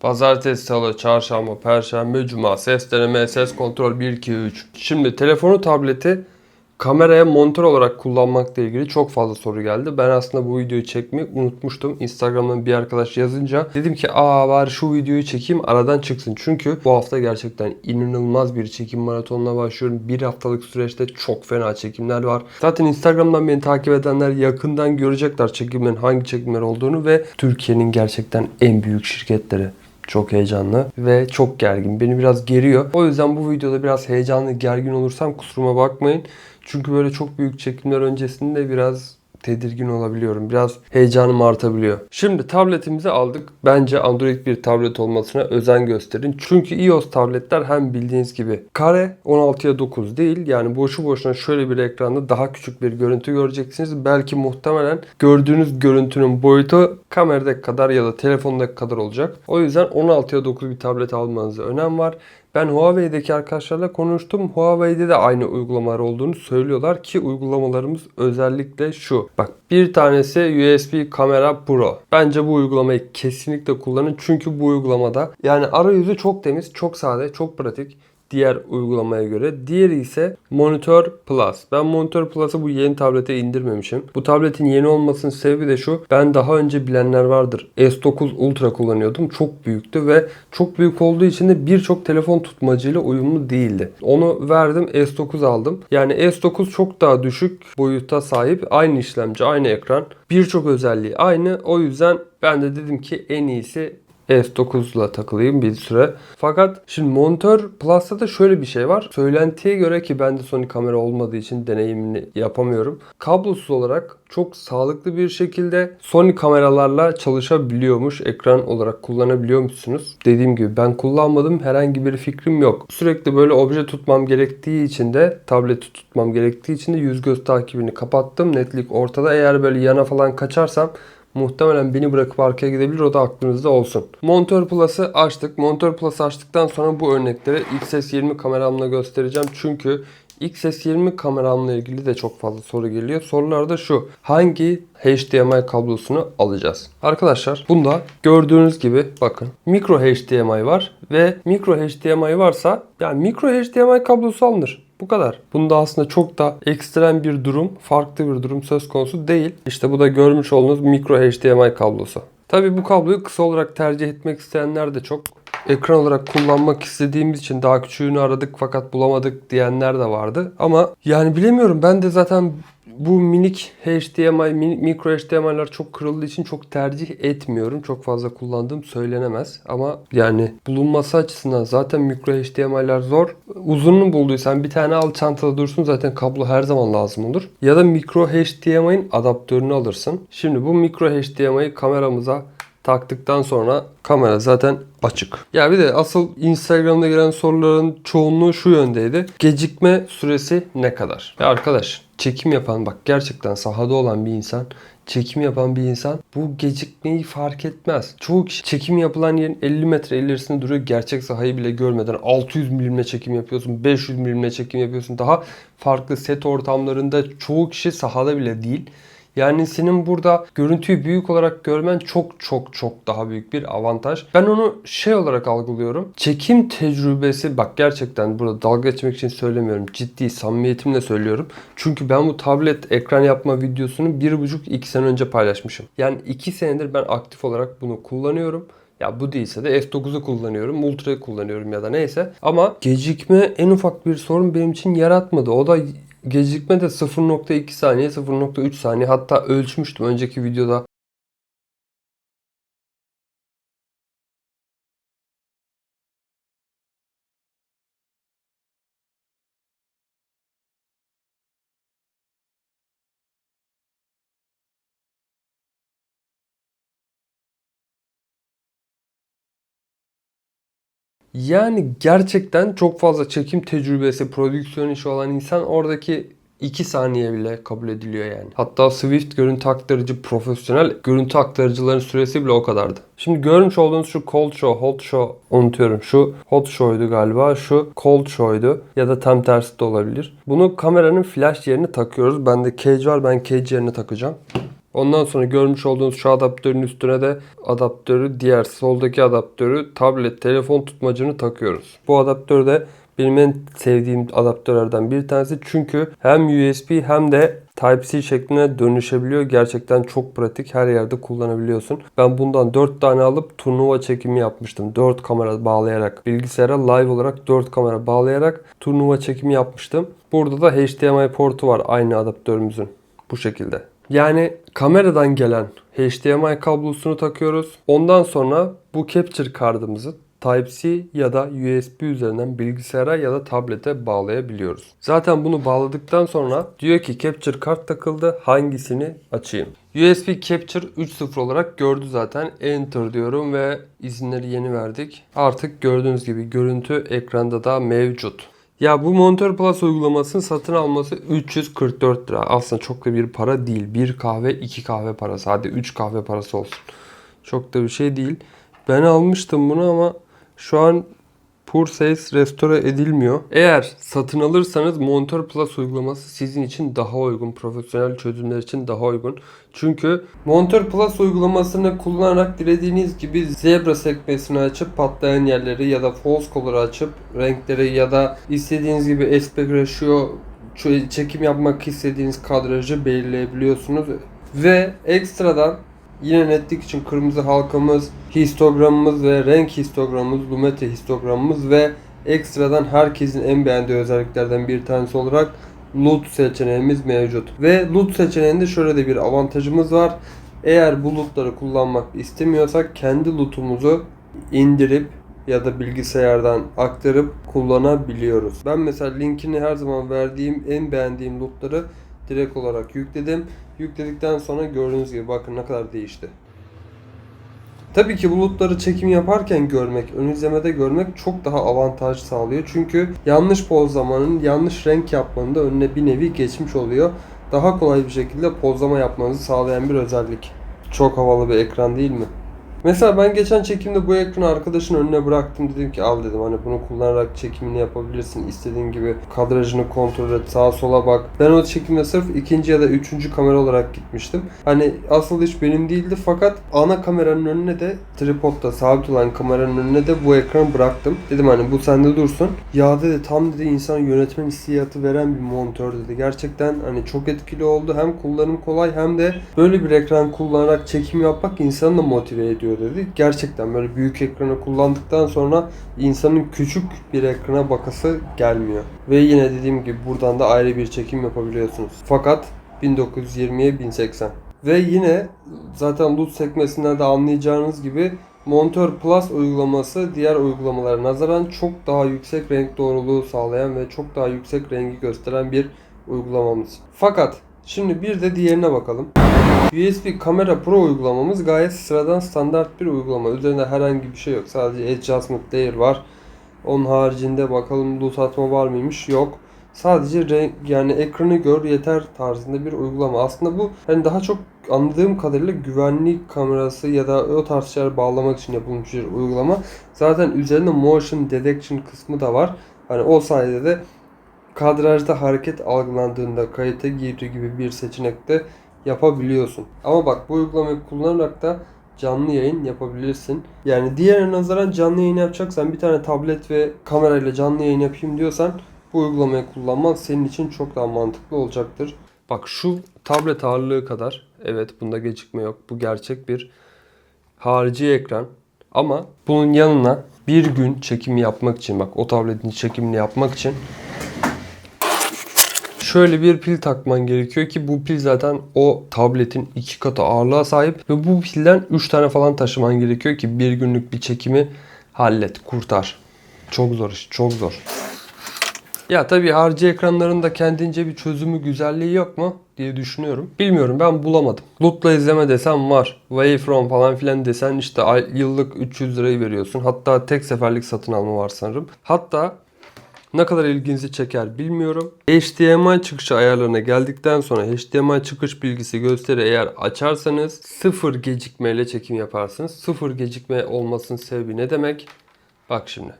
Pazartesi, salı, çarşamba, perşembe, cuma. Ses deneme, ses kontrol 1, 2, 3. Şimdi telefonu, tableti kameraya monitör olarak kullanmakla ilgili çok fazla soru geldi. Ben aslında bu videoyu çekmeyi unutmuştum. Instagram'dan bir arkadaş yazınca dedim ki aa bari şu videoyu çekeyim aradan çıksın. Çünkü bu hafta gerçekten inanılmaz bir çekim maratonuna başlıyorum. Bir haftalık süreçte çok fena çekimler var. Zaten Instagram'dan beni takip edenler yakından görecekler çekimlerin hangi çekimler olduğunu ve Türkiye'nin gerçekten en büyük şirketleri. Çok heyecanlı ve çok gergin. Beni biraz geriyor. O yüzden bu videoda biraz heyecanlı, gergin olursam kusuruma bakmayın. Çünkü böyle çok büyük çekimler öncesinde biraz tedirgin olabiliyorum. Biraz heyecanım artabiliyor. Şimdi tabletimizi aldık. Bence Android bir tablet olmasına özen gösterin. Çünkü iOS tabletler hem bildiğiniz gibi kare 16'ya 9 değil. Yani boşu boşuna şöyle bir ekranda daha küçük bir görüntü göreceksiniz. Belki muhtemelen gördüğünüz görüntünün boyutu kameradaki kadar ya da telefondaki kadar olacak. O yüzden 16'ya 9 bir tablet almanıza önem var. Ben Huawei'deki arkadaşlarla konuştum. Huawei'de de aynı uygulamalar olduğunu söylüyorlar ki uygulamalarımız özellikle şu. Bak bir tanesi USB Kamera Pro. Bence bu uygulamayı kesinlikle kullanın. Çünkü bu uygulamada yani arayüzü çok temiz, çok sade, çok pratik diğer uygulamaya göre. Diğeri ise Monitor Plus. Ben Monitor Plus'ı bu yeni tablete indirmemişim. Bu tabletin yeni olmasının sebebi de şu. Ben daha önce bilenler vardır. S9 Ultra kullanıyordum. Çok büyüktü ve çok büyük olduğu için de birçok telefon tutmacıyla uyumlu değildi. Onu verdim S9 aldım. Yani S9 çok daha düşük boyuta sahip. Aynı işlemci, aynı ekran. Birçok özelliği aynı. O yüzden ben de dedim ki en iyisi S9'la takılayım bir süre. Fakat şimdi monitör Plus'ta da şöyle bir şey var. Söylentiye göre ki ben de Sony kamera olmadığı için deneyimini yapamıyorum. Kablosuz olarak çok sağlıklı bir şekilde Sony kameralarla çalışabiliyormuş. Ekran olarak kullanabiliyormuşsunuz. Dediğim gibi ben kullanmadım. Herhangi bir fikrim yok. Sürekli böyle obje tutmam gerektiği için de tableti tutmam gerektiği için de yüz göz takibini kapattım. Netlik ortada. Eğer böyle yana falan kaçarsam muhtemelen beni bırakıp arkaya gidebilir. O da aklınızda olsun. Monitör Plus'ı açtık. Monitör Plus'ı açtıktan sonra bu örnekleri XS20 kameramla göstereceğim. Çünkü XS20 kameramla ilgili de çok fazla soru geliyor. Sorular da şu. Hangi HDMI kablosunu alacağız? Arkadaşlar bunda gördüğünüz gibi bakın mikro HDMI var ve mikro HDMI varsa yani mikro HDMI kablosu alınır. Bu kadar. Bunda aslında çok da ekstrem bir durum, farklı bir durum söz konusu değil. İşte bu da görmüş olduğunuz mikro HDMI kablosu. Tabii bu kabloyu kısa olarak tercih etmek isteyenler de çok. Ekran olarak kullanmak istediğimiz için daha küçüğünü aradık fakat bulamadık diyenler de vardı. Ama yani bilemiyorum ben de zaten bu minik HDMI, mini, mikro HDMI'ler çok kırıldığı için çok tercih etmiyorum. Çok fazla kullandığım söylenemez. Ama yani bulunması açısından zaten mikro HDMI'ler zor. Uzununu bulduysan bir tane al çantada dursun zaten kablo her zaman lazım olur. Ya da mikro HDMI'nin adaptörünü alırsın. Şimdi bu mikro HDMI'yi kameramıza taktıktan sonra kamera zaten açık. Ya bir de asıl Instagram'da gelen soruların çoğunluğu şu yöndeydi. Gecikme süresi ne kadar? Ya arkadaş çekim yapan bak gerçekten sahada olan bir insan çekim yapan bir insan bu gecikmeyi fark etmez. Çoğu kişi çekim yapılan yerin 50 metre ilerisinde duruyor. Gerçek sahayı bile görmeden 600 milimle çekim yapıyorsun, 500 milimle çekim yapıyorsun. Daha farklı set ortamlarında çoğu kişi sahada bile değil. Yani senin burada görüntüyü büyük olarak görmen çok çok çok daha büyük bir avantaj. Ben onu şey olarak algılıyorum. Çekim tecrübesi bak gerçekten burada dalga geçmek için söylemiyorum. Ciddi samimiyetimle söylüyorum. Çünkü ben bu tablet ekran yapma videosunu 1,5-2 sene önce paylaşmışım. Yani 2 senedir ben aktif olarak bunu kullanıyorum. Ya bu değilse de S9'u kullanıyorum, Ultra'yı kullanıyorum ya da neyse. Ama gecikme en ufak bir sorun benim için yaratmadı. O da gecikme de 0.2 saniye, 0.3 saniye hatta ölçmüştüm önceki videoda. Yani gerçekten çok fazla çekim tecrübesi, prodüksiyon işi olan insan oradaki 2 saniye bile kabul ediliyor yani. Hatta Swift görüntü aktarıcı profesyonel görüntü aktarıcıların süresi bile o kadardı. Şimdi görmüş olduğunuz şu Cold Show, Hot Show unutuyorum. Şu Hot Show'ydu galiba. Şu Cold Show'ydu. Ya da tam tersi de olabilir. Bunu kameranın flash yerine takıyoruz. Bende cage var. Ben cage yerine takacağım. Ondan sonra görmüş olduğunuz şu adaptörün üstüne de adaptörü diğer soldaki adaptörü tablet telefon tutmacını takıyoruz. Bu adaptör de benim en sevdiğim adaptörlerden bir tanesi. Çünkü hem USB hem de Type-C şekline dönüşebiliyor. Gerçekten çok pratik. Her yerde kullanabiliyorsun. Ben bundan 4 tane alıp turnuva çekimi yapmıştım. 4 kamera bağlayarak. Bilgisayara live olarak 4 kamera bağlayarak turnuva çekimi yapmıştım. Burada da HDMI portu var aynı adaptörümüzün. Bu şekilde. Yani kameradan gelen HDMI kablosunu takıyoruz. Ondan sonra bu capture kartımızı Type-C ya da USB üzerinden bilgisayara ya da tablete bağlayabiliyoruz. Zaten bunu bağladıktan sonra diyor ki Capture kart takıldı hangisini açayım? USB Capture 3.0 olarak gördü zaten. Enter diyorum ve izinleri yeni verdik. Artık gördüğünüz gibi görüntü ekranda da mevcut. Ya bu Monitor Plus uygulamasını satın alması 344 lira. Aslında çok da bir para değil. Bir kahve, iki kahve parası. Hadi 3 kahve parası olsun. Çok da bir şey değil. Ben almıştım bunu ama şu an Pur Sales restore edilmiyor. Eğer satın alırsanız Monitor Plus uygulaması sizin için daha uygun. Profesyonel çözümler için daha uygun. Çünkü Monitor Plus uygulamasını kullanarak dilediğiniz gibi zebra sekmesini açıp patlayan yerleri ya da false color'ı açıp renkleri ya da istediğiniz gibi aspect ratio çekim yapmak istediğiniz kadrajı belirleyebiliyorsunuz. Ve ekstradan Yine netlik için kırmızı halkamız, histogramımız ve renk histogramımız, Lumete histogramımız ve ekstradan herkesin en beğendiği özelliklerden bir tanesi olarak LUT seçeneğimiz mevcut. Ve LUT seçeneğinde şöyle de bir avantajımız var. Eğer bu LUT'ları kullanmak istemiyorsak kendi LUT'umuzu indirip ya da bilgisayardan aktarıp kullanabiliyoruz. Ben mesela linkini her zaman verdiğim en beğendiğim LUT'ları direkt olarak yükledim. Yükledikten sonra gördüğünüz gibi bakın ne kadar değişti. Tabii ki bulutları çekim yaparken görmek, ön izlemede görmek çok daha avantaj sağlıyor. Çünkü yanlış pozlamanın, yanlış renk yapmanın da önüne bir nevi geçmiş oluyor. Daha kolay bir şekilde pozlama yapmanızı sağlayan bir özellik. Çok havalı bir ekran değil mi? Mesela ben geçen çekimde bu ekranı arkadaşın önüne bıraktım. Dedim ki al dedim hani bunu kullanarak çekimini yapabilirsin. İstediğin gibi kadrajını kontrol et, sağa sola bak. Ben o çekimde sırf ikinci ya da üçüncü kamera olarak gitmiştim. Hani asıl iş benim değildi fakat ana kameranın önüne de tripodda sabit olan kameranın önüne de bu ekranı bıraktım. Dedim hani bu sende dursun. Ya dedi tam dedi insan yönetmen hissiyatı veren bir monitör dedi. Gerçekten hani çok etkili oldu. Hem kullanım kolay hem de böyle bir ekran kullanarak çekim yapmak insanı da motive ediyor dedi. Gerçekten böyle büyük ekranı kullandıktan sonra insanın küçük bir ekrana bakası gelmiyor. Ve yine dediğim gibi buradan da ayrı bir çekim yapabiliyorsunuz. Fakat 1920'ye 1080. Ve yine zaten loot sekmesinden de anlayacağınız gibi Monitör Plus uygulaması diğer uygulamalara nazaran çok daha yüksek renk doğruluğu sağlayan ve çok daha yüksek rengi gösteren bir uygulamamız. Fakat şimdi bir de diğerine bakalım. USB Camera Pro uygulamamız gayet sıradan standart bir uygulama. Üzerinde herhangi bir şey yok. Sadece Adjustment Layer var. Onun haricinde bakalım loot atma var mıymış? Yok. Sadece renk yani ekranı gör yeter tarzında bir uygulama. Aslında bu hani daha çok anladığım kadarıyla güvenlik kamerası ya da o tarz şeyler bağlamak için yapılmış bir uygulama. Zaten üzerinde motion detection kısmı da var. Hani o sayede de kadrajda hareket algılandığında kayıta girdi gibi bir seçenekte yapabiliyorsun. Ama bak bu uygulamayı kullanarak da canlı yayın yapabilirsin. Yani diğerine nazaran canlı yayın yapacaksan bir tane tablet ve kamerayla canlı yayın yapayım diyorsan bu uygulamayı kullanman senin için çok daha mantıklı olacaktır. Bak şu tablet ağırlığı kadar evet bunda gecikme yok. Bu gerçek bir harici ekran. Ama bunun yanına bir gün çekimi yapmak için bak o tabletin çekimini yapmak için şöyle bir pil takman gerekiyor ki bu pil zaten o tabletin iki katı ağırlığa sahip ve bu pilden 3 tane falan taşıman gerekiyor ki bir günlük bir çekimi hallet, kurtar. Çok zor iş, çok zor. Ya tabii harici ekranların da kendince bir çözümü, güzelliği yok mu diye düşünüyorum. Bilmiyorum ben bulamadım. Loot'la izleme desem var. Wavefrom falan filan desen işte yıllık 300 lirayı veriyorsun. Hatta tek seferlik satın alma var sanırım. Hatta ne kadar ilginizi çeker bilmiyorum. HDMI çıkışı ayarlarına geldikten sonra HDMI çıkış bilgisi gösteri eğer açarsanız sıfır gecikmeyle çekim yaparsınız. Sıfır gecikme olmasının sebebi ne demek? Bak şimdi.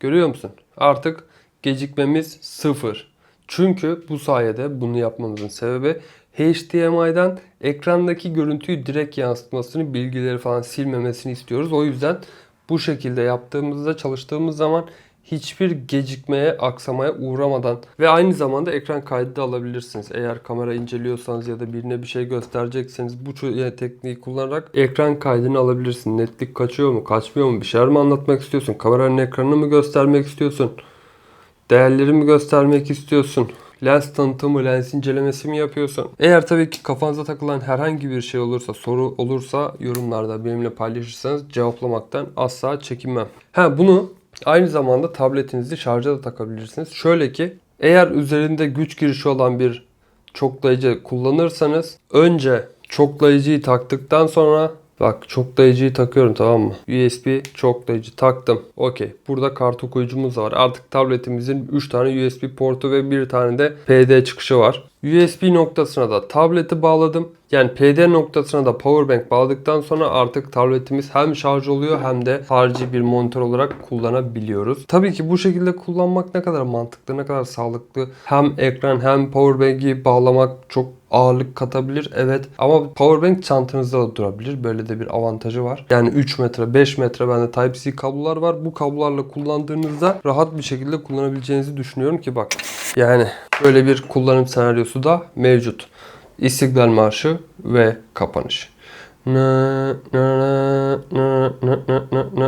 Görüyor musun? Artık gecikmemiz sıfır. Çünkü bu sayede bunu yapmamızın sebebi HDMI'den ekrandaki görüntüyü direkt yansıtmasını, bilgileri falan silmemesini istiyoruz. O yüzden bu şekilde yaptığımızda, çalıştığımız zaman hiçbir gecikmeye, aksamaya uğramadan ve aynı zamanda ekran kaydı da alabilirsiniz. Eğer kamera inceliyorsanız ya da birine bir şey gösterecekseniz bu tekniği kullanarak ekran kaydını alabilirsin. Netlik kaçıyor mu, kaçmıyor mu, bir şeyler mi anlatmak istiyorsun, kameranın ekranını mı göstermek istiyorsun, değerleri mi göstermek istiyorsun, lens tanıtımı, lens incelemesi mi yapıyorsun? Eğer tabii ki kafanıza takılan herhangi bir şey olursa, soru olursa yorumlarda benimle paylaşırsanız cevaplamaktan asla çekinmem. Ha bunu Aynı zamanda tabletinizi şarja da takabilirsiniz. Şöyle ki eğer üzerinde güç girişi olan bir çoklayıcı kullanırsanız önce çoklayıcıyı taktıktan sonra bak çoklayıcıyı takıyorum tamam mı? USB çoklayıcı taktım. Okey. Burada kart okuyucumuz var. Artık tabletimizin 3 tane USB portu ve bir tane de PD çıkışı var. USB noktasına da tableti bağladım. Yani PD noktasına da powerbank bağladıktan sonra artık tabletimiz hem şarj oluyor hem de harici bir monitör olarak kullanabiliyoruz. Tabii ki bu şekilde kullanmak ne kadar mantıklı, ne kadar sağlıklı. Hem ekran hem powerbank'i bağlamak çok ağırlık katabilir evet ama powerbank çantanızda da durabilir. Böyle de bir avantajı var. Yani 3 metre 5 metre bende Type-C kablolar var. Bu kablolarla kullandığınızda rahat bir şekilde kullanabileceğinizi düşünüyorum ki bak. Yani böyle bir kullanım senaryosu da mevcut. İstiklal Marşı ve kapanış. Na, na, na, na, na, na, na.